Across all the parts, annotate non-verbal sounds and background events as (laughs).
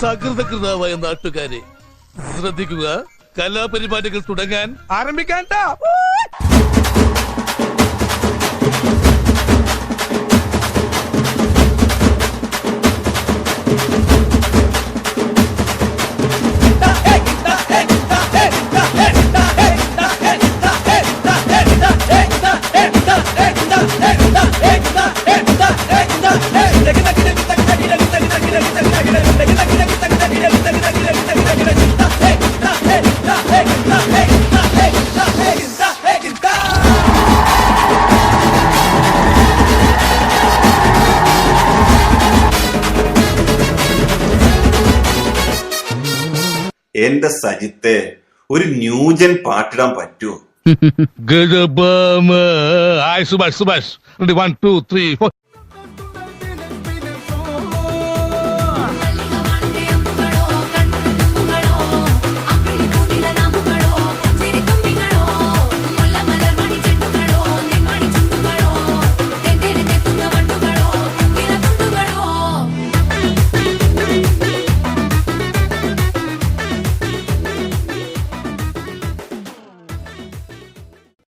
സകൃതകൃതാവായ നാട്ടുകാരെ ശ്രദ്ധിക്കുക. കലാപരിപാടികൾ തുടങ്ങാൻ ആരംഭിക്കാൻ എന്റെ സജിത്തെ ഒരു ന്യൂജൻ പാട്ടിടാൻ പറ്റുമോ (laughs) ഗജബ hi Subhash Subhash. One two three four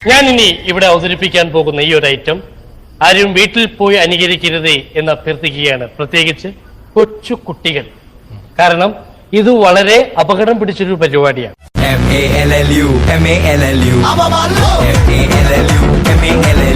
ഞാൻ ഇനി ഇവിടെ അവതരിപ്പിക്കാൻ പോകുന്ന ഈ ഒരു ഐറ്റം ആരും വീട്ടിൽ പോയി അനുകരിക്കരുത് എന്ന് അഭ്യർത്ഥിക്കുകയാണ്. പ്രത്യേകിച്ച് കൊച്ചു കുട്ടികൾ. കാരണം ഇത് വളരെ അപകടം പിടിച്ചൊരു പരിപാടിയാണ്. M A L L U M A L L U. M A L L U M A L L U.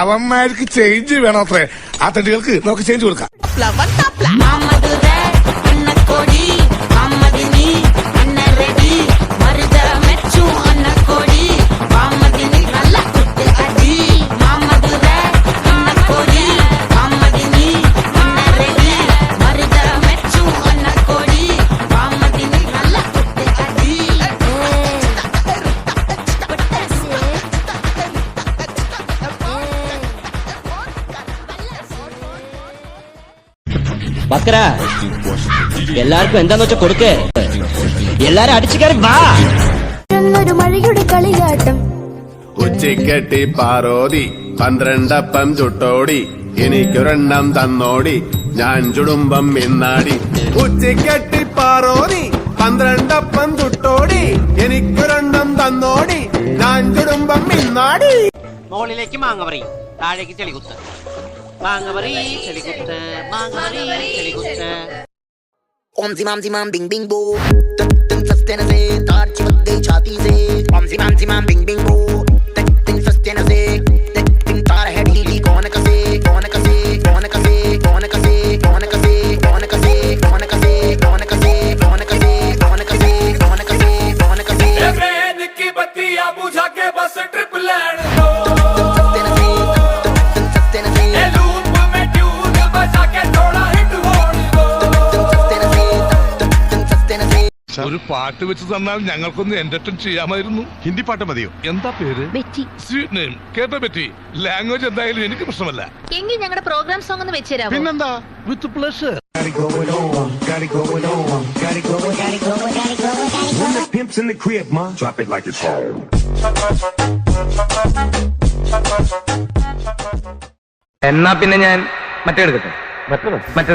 അവന്മാർക്ക് ചേഞ്ച് വേണം അത്രേ. ആ തണ്ടികൾക്ക് നമുക്ക് ചേഞ്ച് കൊടുക്കാം. ബക്കര. എല്ലാവർക്കും എന്താന്ന് വെച്ചാ കൊടുക്കേ. എല്ലാരും അടിച്ചു കയറി വാ. ഒരു മഴയുടെ കളിയാട്ടം. ഉച്ചക്കെട്ടി പാറോതി പന്ത്രണ്ടപ്പം ചുട്ടോടി എനിക്കൊരെണ്ണം തന്നോടി ഞാൻ ചുടുമ്പം മിന്നാടി ഉച്ചക്കെട്ടി പാറോതി പന്ത്രണ്ടപ്പം ചുട്ടോടി എനിക്കൊരെണ്ണം തന്നോടി ഞാൻ ചുടുമ്പം മിന്നാടി മോളിലേക്ക് മാങ്ങ പറയും. താഴേക്ക് ചെളികുത്ത് வாங்க வரி செலி குத்த வாங்க வரி செலி குத்த ओम सी माम सी माम बिंग बिंग बो तन तन सस्ते न से तार चिपक गई छाती से ओम सी माम सी माम बिंग बिंग ഒരു പാട്ട് വെച്ച് തന്നാൽ ഞങ്ങൾക്കൊന്ന് എന്റർടൈൻ ചെയ്യാമായിരുന്നു. ഹിന്ദി പാട്ട് മതിയോ? എന്താ പേര്? ബെറ്റി. സ്വീറ്റ് നെയിം കേട്ടോ പറ്റി ലാംഗ്വേജ് എന്തായാലും എനിക്ക് പ്രശ്നമല്ല. എങ്കിൽ ഞങ്ങളുടെ പ്രോഗ്രാം സോങ് ഒന്ന് വെച്ചേരാ പിന്നെന്താ? വിത്ത് പ്ലസ് എന്നാ പിന്നെ ഞാൻ മറ്റേ എടുക്കട്ടെ? മറ്റേ മറ്റേ